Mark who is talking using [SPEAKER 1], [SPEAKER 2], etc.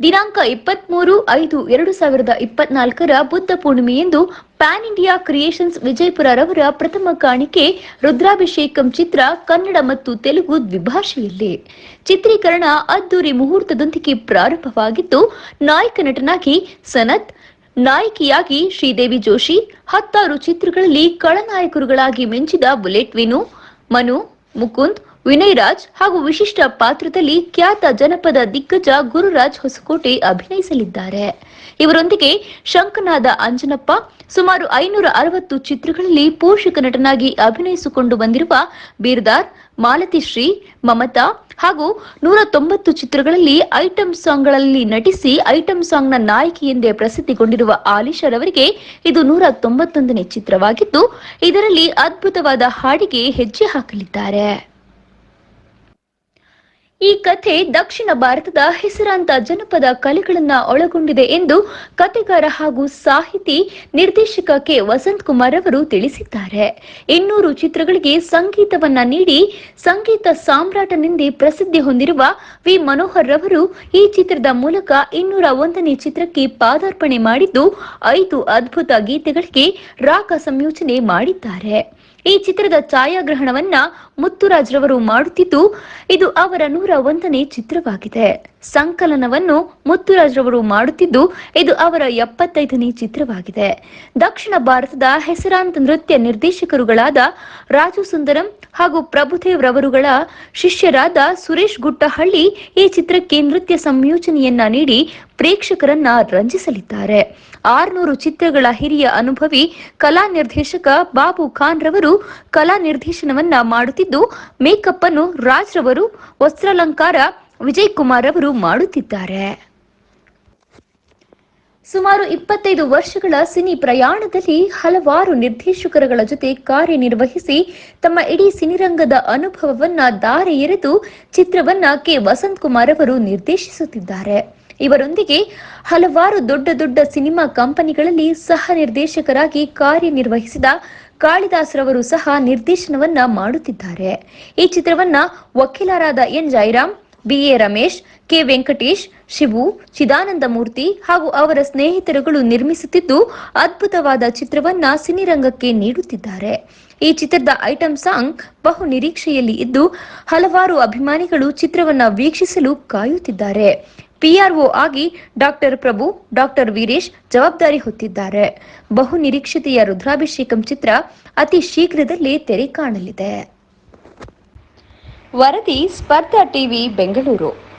[SPEAKER 1] ದಿನಾಂಕ ಇಪ್ಪತ್ಮೂರು ಐದು ಎರಡು ಸಾವಿರದ ಇಪ್ಪತ್ನಾಲ್ಕರ ಬುದ್ಧ ಪೂರ್ಣಿಮೆಯಂದು ಪ್ಯಾನ್ ಇಂಡಿಯಾ ಕ್ರಿಯೇಷನ್ಸ್ ವಿಜಯಪುರರವರ ಪ್ರಥಮ ಕಾಣಿಕೆ ರುದ್ರಾಭಿಷೇಕಂ ಚಿತ್ರ ಕನ್ನಡ ಮತ್ತು ತೆಲುಗು ದ್ವಿಭಾಷೆಯಲ್ಲಿ. ಚಿತ್ರೀಕರಣ ಅದ್ದೂರಿ ಮುಹೂರ್ತದೊಂದಿಗೆ ಪ್ರಾರಂಭವಾಗಿದ್ದು, ನಾಯಕ ನಟನಾಗಿ ಸನತ್, ನಾಯಕಿಯಾಗಿ ಶ್ರೀದೇವಿ ಜೋಶಿ, ಹತ್ತಾರು ಚಿತ್ರಗಳಲ್ಲಿ ಕಳನಾಯಕರುಗಳಾಗಿ ಮಿಂಚಿದ ಬುಲೆಟ್ ವಿನು, ಮನು, ಮುಕುಂದ್ ವಿನಯ್ ರಾಜ್ ಹಾಗೂ ವಿಶಿಷ್ಟ ಪಾತ್ರದಲ್ಲಿ ಖ್ಯಾತ ಜನಪದ ದಿಗ್ಗಜ ಗುರುರಾಜ್ ಹೊಸಕೋಟೆ ಅಭಿನಯಿಸಲಿದ್ದಾರೆ. ಇವರೊಂದಿಗೆ ಶಂಕನಾದ ಅಂಜನಪ್ಪ ಸುಮಾರು ಐನೂರ ಅರವತ್ತು ಚಿತ್ರಗಳಲ್ಲಿ ಪೋಷಕ ನಟನಾಗಿ ಅಭಿನಯಿಸಿಕೊಂಡು ಬಂದಿರುವ ಬೀರ್ದಾರ್ ಮಾಲತಿಶ್ರೀ ಮಮತಾ ಹಾಗೂ ನೂರ ತೊಂಬತ್ತು ಚಿತ್ರಗಳಲ್ಲಿ ಐಟಂ ಸಾಂಗ್ಗಳಲ್ಲಿ ನಟಿಸಿ ಐಟಂ ಸಾಂಗ್ನ ನಾಯಕಿ ಎಂದೇ ಪ್ರಸಿದ್ಧಿಗೊಂಡಿರುವ ಆಲಿಶರ್ ಅವರಿಗೆ ಇದು ನೂರ ತೊಂಬತ್ತೊಂದನೇ ಚಿತ್ರವಾಗಿದ್ದು, ಇದರಲ್ಲಿ ಅದ್ಭುತವಾದ ಹಾಡಿಗೆ ಹೆಜ್ಜೆ ಹಾಕಲಿದ್ದಾರೆ. ಈ ಕಥೆ ದಕ್ಷಿಣ ಭಾರತದ ಹೆಸರಾಂತ ಜನಪದ ಕಲೆಗಳನ್ನ ಒಳಗೊಂಡಿದೆ ಎಂದು ಕಥೆಗಾರ ಹಾಗೂ ಸಾಹಿತಿ ನಿರ್ದೇಶಕ ಕೆ. ವಸಂತ್ ಕುಮಾರ್ ಅವರು ತಿಳಿಸಿದ್ದಾರೆ. ಇನ್ನೂರು ಚಿತ್ರಗಳಿಗೆ ಸಂಗೀತವನ್ನ ನೀಡಿ ಸಂಗೀತ ಸಾಮ್ರಾಟನೆಂದೇ ಪ್ರಸಿದ್ಧಿ ಹೊಂದಿರುವ ವಿ. ಮನೋಹರ್ ರವರು ಈ ಚಿತ್ರದ ಮೂಲಕ ಇನ್ನೂರ ಒಂದನೇ ಚಿತ್ರಕ್ಕೆ ಪಾದಾರ್ಪಣೆ ಮಾಡಿದ್ದು ಐದು ಅದ್ಭುತ ಗೀತೆಗಳಿಗೆ ರಾಗ ಸಂಯೋಜನೆ ಮಾಡಿದ್ದಾರೆ. ಈ ಚಿತ್ರದ ಛಾಯಾಗ್ರಹಣವನ್ನ ಮುತ್ತುರಾಜ್ ರವರು ಮಾಡುತ್ತಿದ್ದು ಇದು ಅವರ ನೂರ ಒಂದನೇ ಚಿತ್ರವಾಗಿದೆ. ಸಂಕಲನವನ್ನು ಮುತ್ತುರಾಜ್ ರವರು ಮಾಡುತ್ತಿದ್ದು, ಇದು ಅವರ ಎಪ್ಪತ್ತೈದನೇ ಚಿತ್ರವಾಗಿದೆ. ದಕ್ಷಿಣ ಭಾರತದ ಹೆಸರಾಂತ ನೃತ್ಯ ನಿರ್ದೇಶಕರುಗಳಾದ ರಾಜು ಸುಂದರಂ ಹಾಗೂ ಪ್ರಭುದೇವ್ ರವರುಗಳ ಶಿಷ್ಯರಾದ ಸುರೇಶ್ ಗುಟ್ಟಹಳ್ಳಿ ಈ ಚಿತ್ರಕ್ಕೆ ನೃತ್ಯ ಸಂಯೋಜನೆಯನ್ನ ನೀಡಿ ಪ್ರೇಕ್ಷಕರನ್ನ ರಂಜಿಸಲಿದ್ದಾರೆ. ಆರ್ನೂರು ಚಿತ್ರಗಳ ಹಿರಿಯ ಅನುಭವಿ ಕಲಾ ನಿರ್ದೇಶಕ ಬಾಬು ಖಾನ್ ರವರು ಕಲಾ ನಿರ್ದೇಶನವನ್ನ ಮಾಡುತ್ತಿದ್ದು, ಮೇಕಪ್ ಅನ್ನು ರಾಜ್ ರವರು, ವಸ್ತ್ರಾಲಂಕಾರ ವಿಜಯ್ ಕುಮಾರ್ ಅವರು ಮಾಡುತ್ತಿದ್ದಾರೆ. ಸುಮಾರು ಇಪ್ಪತ್ತೈದು ವರ್ಷಗಳ ಸಿನಿ ಪ್ರಯಾಣದಲ್ಲಿ ಹಲವಾರು ನಿರ್ದೇಶಕರುಗಳ ಜೊತೆ ಕಾರ್ಯನಿರ್ವಹಿಸಿ ತಮ್ಮ ಇಡೀ ಸಿನಿರಂಗದ ಅನುಭವವನ್ನ ದಾರಿ ಎರೆದು ಚಿತ್ರವನ್ನ ಕೆ. ವಸಂತ್ ಕುಮಾರ್ ಅವರು ನಿರ್ದೇಶಿಸುತ್ತಿದ್ದಾರೆ. ಇವರೊಂದಿಗೆ ಹಲವಾರು ದೊಡ್ಡ ದೊಡ್ಡ ಸಿನಿಮಾ ಕಂಪನಿಗಳಲ್ಲಿ ಸಹ ನಿರ್ದೇಶಕರಾಗಿ ಕಾರ್ಯನಿರ್ವಹಿಸಿದ ಕಾಳಿದಾಸ್ರವರು ಸಹ ನಿರ್ದೇಶನವನ್ನ ಮಾಡುತ್ತಿದ್ದಾರೆ. ಈ ಚಿತ್ರವನ್ನ ವಕೀಲರಾದ N. Jairam BA Ramesh, K Venkatesh, Shivu Chidananda Murthy ಹಾಗೂ ಅವರ ಸ್ನೇಹಿತರುಗಳು ನಿರ್ಮಿಸುತ್ತಿದ್ದು ಅದ್ಭುತವಾದ ಚಿತ್ರವನ್ನ ಸಿನಿರಂಗಕ್ಕೆ ನೀಡುತ್ತಿದ್ದಾರೆ. ಈ ಚಿತ್ರದ ಐಟಂ ಸಾಂಗ್ ಬಹು ನಿರೀಕ್ಷೆಯಲ್ಲಿ ಇದ್ದು ಹಲವಾರು ಅಭಿಮಾನಿಗಳು ಚಿತ್ರವನ್ನ ವೀಕ್ಷಿಸಲು ಕಾಯುತ್ತಿದ್ದಾರೆ. ಪಿಆರ್ಒ ಆಗಿ ಡಾಕ್ಟರ್ ಪ್ರಭು, ಡಾಕ್ಟರ್ ವೀರೇಶ್ ಜವಾಬ್ದಾರಿ ಹೊತ್ತಿದ್ದಾರೆ. ಬಹು ನಿರೀಕ್ಷಿತೆಯ ರುದ್ರಾಭಿಷೇಕಂ ಚಿತ್ರ ಅತಿ ಶೀಘ್ರದಲ್ಲೇ ತೆರೆ ಕಾಣಲಿದೆ. ವರದಿ ಸ್ಪರ್ಧಾ ಟಿವಿ ಬೆಂಗಳೂರು.